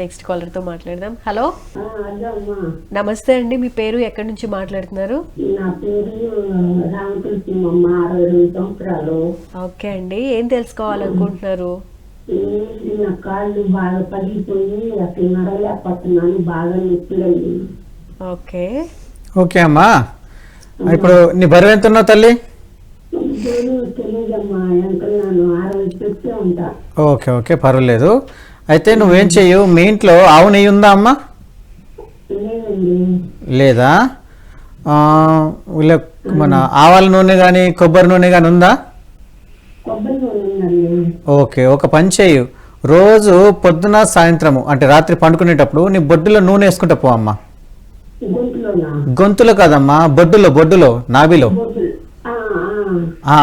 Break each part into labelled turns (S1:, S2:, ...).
S1: Next కాలర్తో మాట్లాడదాం. Hello నమస్తే అండి. మీ పేరు ఎక్కడి నుంచి మాట్లాడుతున్నారు?
S2: నా పేరు రామకృష్ణమ్మ అరవై రెండు సంవత్సరాలు.
S1: ఓకే అండి. ఏం తెలుసుకోవాలనుకుంటున్నారు?
S2: ఈ నా కాళ్ళు బాగా పగిలిపోయి అసలు నడలేకపోతున్నాను బాగా నొప్పులండి.
S1: ఓకే.
S3: ఓకే అమ్మా. ఇప్పుడు నీ బరువు ఎంత ఉన్నావు తల్లి?
S2: పేరు తెలియదమ్మా. అనుకున్నాను అరవై చెప్తే ఉంటా.
S3: Okay okay. పర్వాలేదు. అయితే నువ్వేం చెయ్యు మీ ఇంట్లో ఆవు నెయ్యి ఉందా అమ్మా? లేదా? ఇలా మన ఆవాల నూనె కానీ కొబ్బరి నూనె కానీ ఉందా? ఓకే ఒక పని చెయ్యు రోజు పొద్దున సాయంత్రము అంటే రాత్రి పండుకునేటప్పుడు నీ బొడ్డులో నూనె వేసుకుంటా పో అమ్మా. గొంతులో కాదమ్మా బొడ్డులో బొడ్డులో నాభిలో.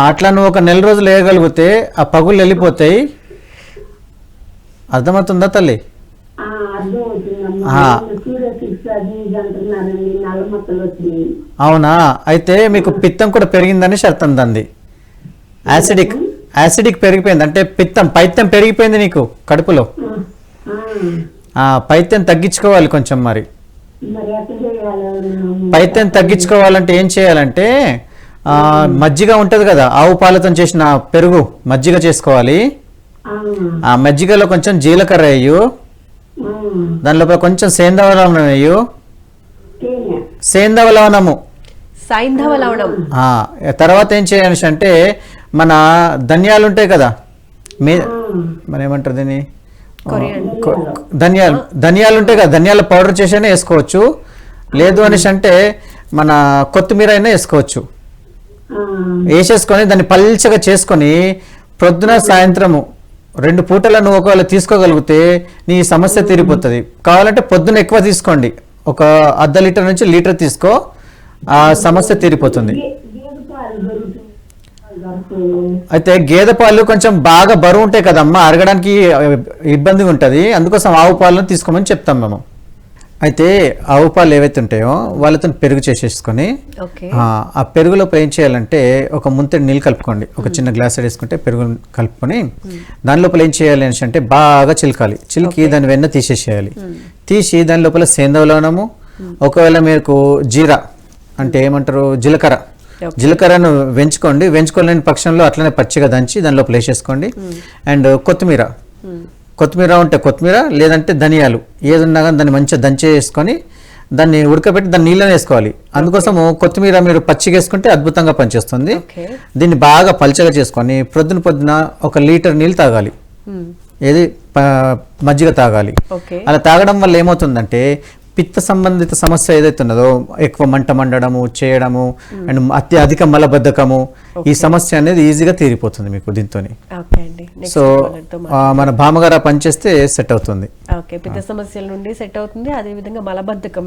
S3: అట్లా నువ్వు ఒక నెల రోజులు వేయగలిగితే ఆ పగుళ్ళు వెళ్ళిపోతాయి అర్థమవుతుందా తల్లి
S2: ఆ, అర్థమవుతుందమ్మా
S3: ఆ.
S2: సూర్యశిక్ష అది ఇది అంటున్నారండి నల్ల మచ్చలు వచ్చినాయి.
S3: అవునా? అయితే మీకు పిత్తం కూడా పెరిగిందని అర్థం దంది యాసిడిక్ యాసిడిక్ పెరిగిపోయింది. అంటే పిత్తం పైత్యం పెరిగిపోయింది నీకు కడుపులో? పైత్యం తగ్గించుకోవాలి కొంచెం మరి. పైత్యం తగ్గించుకోవాలంటే ఏం చేయాలంటే మజ్జిగ ఉంటుంది కదా ఆవు పాలతో చేసిన పెరుగు మజ్జిగ చేసుకోవాలి.
S2: ఆ,
S3: మజ్జిగలో కొంచెం జీలకర్ర వేయు.
S2: ఆ.
S3: దానిలో కొంచెం సేందవ లవణం వేయు. సేందవ లవణము.
S1: సైంధవ లవణం.
S3: ఆ, తర్వాత ఏం చేయాలి అంటే మన ధనియాలు ఉంటాయి కదా. మీ మన ఏమంటారు దీన్ని? ధనియాలు. ధనియాలు ఉంటాయి కదా ధనియాల పౌడర్ చేసైనా వేసుకోవచ్చు. లేదు అనేసి అంటే మన కొత్తిమీర అయినా వేసుకోవచ్చు.
S2: ఆ,
S3: వేసేసుకొని దాన్ని పల్చగా చేసుకొని ప్రొద్దున సాయంత్రము రెండు పూటల నువ్వు ఒకవేళ తీసుకోగలిగితే నీ సమస్య తీరిపోతుంది. కావాలంటే పొద్దున ఎక్కువ తీసుకోండి. ఒక అర్ధ లీటర్ నుంచి లీటర్ తీసుకో. ఆ సమస్య తీరిపోతుంది. అయితే గేదె పాలు కొంచెం బాగా బరువు ఉంటాయి కదమ్మా. అరగడానికి ఇబ్బందిగా ఉంటుంది. అందుకోసం ఆవు పాలను తీసుకోమని చెప్తాం మేము. అయితే ఆవు పాలు ఏవైతే ఉంటాయో వాళ్ళతో పెరుగు చేసేసుకొని ఆ, పెరుగులో ఏం చేయాలంటే ఒక ముంతడి నీళ్ళు కలుపుకోండి. ఒక చిన్న గ్లాస్ వేసుకుంటే పెరుగు కలుపుకొని దాని లోపల ఏం చేయాలి అంటే బాగా చిలకాలి. చిలికి దాని వెన్న తీసేసేయాలి. తీసి దాని లోపల సేందవ లవణము ఒకవేళ మీకు జీరా అంటే ఏమంటారు జీలకర్ర. జీలకర్రను వెంచుకోండి వెంచుకోలేని పక్షంలో అట్లనే పచ్చిగా దంచి దాని లోపల వేసేసుకోండి. అండ్ కొత్తిమీర. కొత్తిమీర ఉంటే కొత్తిమీర లేదంటే ధనియాలు. ఏది ఉన్నా కానీ దాన్ని మంచిగా దంచి వేసుకొని దాన్ని ఉడకబెట్టి దాన్ని నీళ్ళని వేసుకోవాలి. అందుకోసము కొత్తిమీర మీరు పచ్చిగా వేసుకుంటే అద్భుతంగా పనిచేస్తుంది. దీన్ని బాగా పల్చగా చేసుకొని ప్రొద్దున పొద్దున ఒక లీటర్ నీళ్ళు తాగాలి. ఏది? మజ్జిగ తాగాలి. అలా తాగడం వల్ల ఏమవుతుందంటే పిత్త సంబంధిత సమస్య ఏదైతే ఉన్నదో ఎక్కువ మంట మండడము చేయడము అండ్ అతి అధిక మలబద్ధకము ఈ సమస్య అనేది ఈజీగా తీరిపోతుంది మీకు దీంతో సో మన భామగారు పనిచేస్తే సెట్ అవుతుంది.
S1: ఓకే పెద్ద సమస్యల నుండి సెట్ అవుతుంది. అదే విధంగా మలబద్ధకం